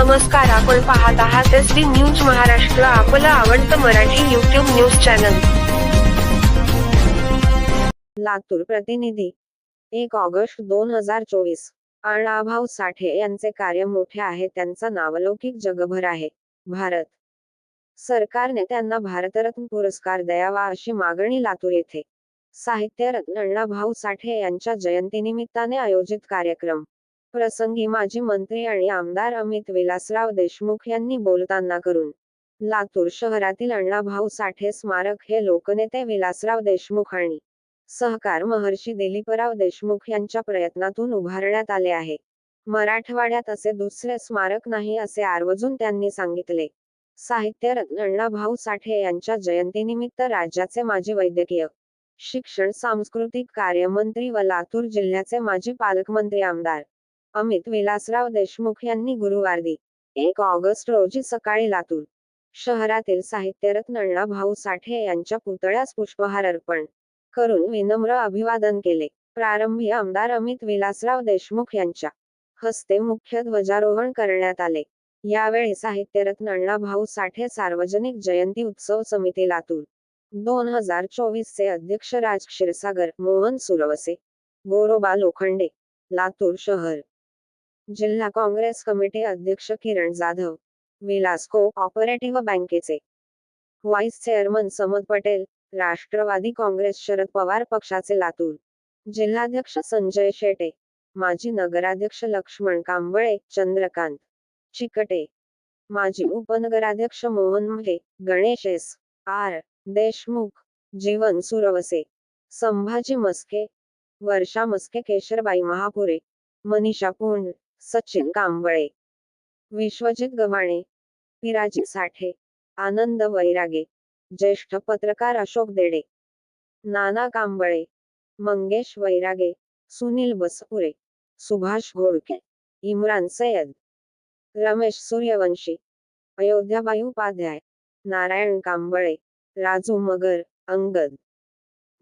नमस्कार आपण पाहत आहात एस डी न्यूज महाराष्ट्र आपलं आवडतं Marathi YouTube news channel. Latur प्रतिनिधी एक ऑगस्ट दोन हजार चोवीस अण्णाभाऊ साठे यांचे कार्य मोठे आहे त्यांचा नावलौकिक जगभर आहे भारत. सरकारने त्यांना भारतरत्न पुरस्कार द्यावा अशी मागणी लातूर येथे. साहित्यरत्न अण्णाभाऊ साठे यांच्या जयंतीनिमित्ताने आयोजित कार्यक्रम. प्रसंगी माजी मंत्री आणि आमदार अमित विलासराव देशमुख यांनी बोलताना करून लातूर शहरातील अण्णाभाऊ साठे स्मारक हे लोकनेते विलासराव देशमुख आणि सहकार महर्षी दिलीपराव देशमुख यांच्या प्रयत्नातून उभारण्यात आले आहे. मराठवाड्यात असे दुसरे स्मारक नाही असे आवर्जून त्यांनी सांगितले. साहित्यरत्न अण्णाभाऊ साठे यांच्या जयंतीनिमित्त राज्याचे माजी वैद्यकीय शिक्षण सांस्कृतिक कार्यमंत्री व लातूर जिल्ह्याचे माजी पालकमंत्री आमदार अमित विलासराव देशमुख यांनी गुरुवार दि एक ऑगस्ट रोजी सकाळी लातूर शहरातील साहित्यरत्न अण्णा भाऊ साठे यांच्या पुतळ्यास पुष्पहार अर्पण करून विनम्र अभिवादन केले. प्रारंभी आमदार अमित विलासराव देशमुख यांच्या हस्ते मुख्य ध्वजारोहण करण्यात आले. यावेळी साहित्यरत्न अण्णा भाऊ साठे सार्वजनिक जयंती उत्सव समिती लातूर दोन हजार चोवीस चे अध्यक्ष राज क्षीरसागर मोहन सुरवसे गोरोबा लोखंडे लातूर शहर जिल्हा काँग्रेस कमिटी अध्यक्ष किरण जाधव विलासको ऑपरेटिव्ह बँकेचे व्हाईस चेअरमन समद पटेल राष्ट्रवादी काँग्रेस शरद पवार पक्षाचे लातूर जिल्हाध्यक्ष संजय शेटे माजी नगराध्यक्ष लक्ष्मण कांबळे चंद्रकांत चिकटे माजी उपनगराध्यक्ष मोहन महे गणेश एस. आर. देशमुख जीवन सुरवसे संभाजी मस्के वर्षा मस्के केशरबाई महापुरे मनीषा पुंड सचिन कांबळे विश्वजित गव्हाणे पिराजी साठे आनंद वैरागे ज्येष्ठ पत्रकार अशोक देडे नाना कांबळे मंगेश वैरागे सुनील बसपुरे सुभाष घोडके इम्रान सय्यद रमेश सूर्यवंशी अयोध्याबाई उपाध्याय नारायण कांबळे राजू मगर अंगद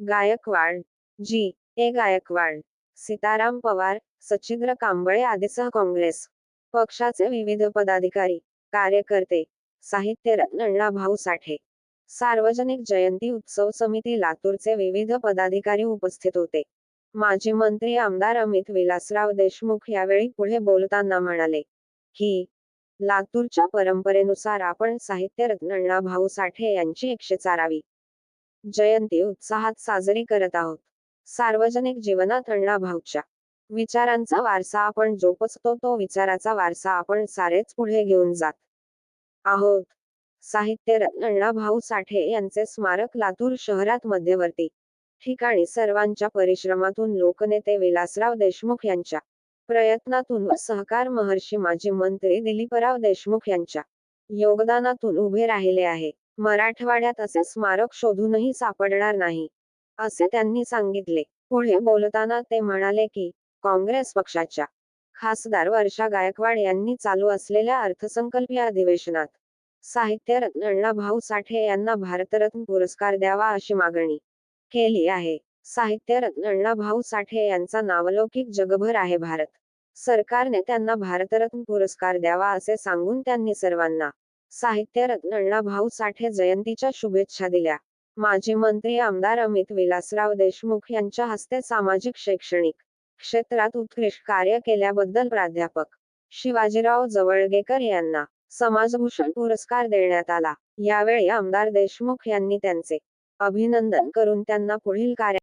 गायकवाड जी. ए. गायकवाड सीताराम पवार सचिंद्र कांबळे आदीसह काँग्रेस पक्षाचे विविध पदाधिकारी कार्यकर्ते साहित्यरत्न अण्णाभाऊ साठे. सार्वजनिक जयंती उत्सव समिती लातूरचे विविध पदाधिकारी उपस्थित होते. माजी मंत्री आमदार अमित विलासराव देशमुख यावेळी पुढे बोलताना म्हणाले की लातूरच्या परंपरेनुसार आपण साहित्यरत्न अण्णाभाऊ साठे यांची एकशे चारावी जयंती उत्साहात साजरी करत आहोत. सार्वजनिक जीवनात अण्णाभाऊच्या विचारांचा वारसा आपण जोपसतो तो विचाराचा वारसा आपण सारेच पुढे घेऊन जात आहोत. साहित्यरत्न अण्णाभाऊ साठे यांचे स्मारक लातूर शहरात मध्यवर्ती ठिकाणी सर्वांच्या परिश्रमातून लोकनेते विलासराव देशमुख यांच्या प्रयत्नातून व सहकार महर्षी माजी मंत्री दिलीपराव देशमुख यांच्या योगदानातून उभे राहिले आहे. मराठवाड्यात असे स्मारक शोधूनही सापडणार नाही. असे त्यांनी सांगितले. पुढे बोलताना ते म्हणाले की काँग्रेस पक्षाच्या खासदार वर्षा गायकवाड यांनी चालू असलेल्या अर्थसंकल्पीय अधिवेशनात साहित्यरत्न अण्णाभाऊ साठे यांना भारतरत्न पुरस्कार द्यावा अशी मागणी केली आहे. साहित्यरत्न अण्णाभाऊ साठे यांचा नावलौकिक जगभर आहे भारत. सरकारने त्यांना भारतरत्न पुरस्कार द्यावा असे सांगून त्यांनी सर्वांना साहित्यरत्न अण्णाभाऊ साठे जयंतीच्या शुभेच्छा दिल्या. माजी मंत्री आमदार अमित विलासराव देशमुख यांच्या हस्ते सामाजिक शैक्षणिक क्षेत्रात उत्कृष्ट कार्य केल्याबद्दल प्राध्यापक शिवाजीराव जवळगेकर यांना समाजभूषण पुरस्कार देण्यात आला. यावेळी आमदार देशमुख यांनी त्यांचे अभिनंदन करून त्यांना पुढील कार्य